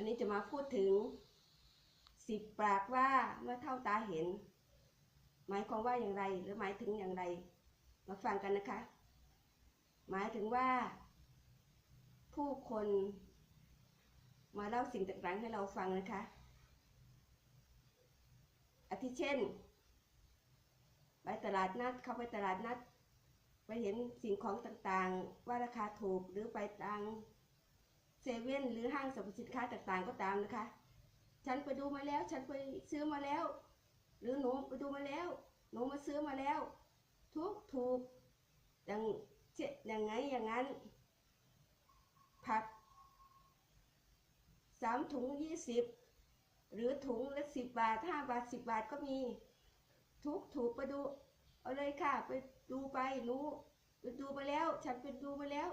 อันนี้จะมาพูดถึงสิบปากว่าเมื่อเท่าตาเห็น หมายความว่าอย่างไรหรือหมายถึงอย่างไร มาฟังกันนะคะ หมายถึงว่า ผู้คนมาเล่าสิ่งต่างๆให้เราฟังนะคะอาทิเช่น ไปตลาดนัดเข้าไปตลาดนัด ไปเห็นสิ่งของต่างๆ ว่าราคาถูกหรือไปตาง เซเว่นหรือห้างสรรพสินค้าต่างๆก็ตามนะคะ ฉันไปดูมาแล้ว ฉันไปซื้อมาแล้ว หรือหนูไปดูมาแล้ว หนูมาซื้อมาแล้ว ทุกถูกอย่างเช่นอย่างไงอย่างนั้น ผักสามถุงยี่สิบหรือถุงละสิบบาทห้าบาทสิบบาทก็มี ทุกถูกไปดู เอาเลยค่ะ ไปดูไปรู้ไปดูมาแล้ว ฉันไปดูมาแล้ว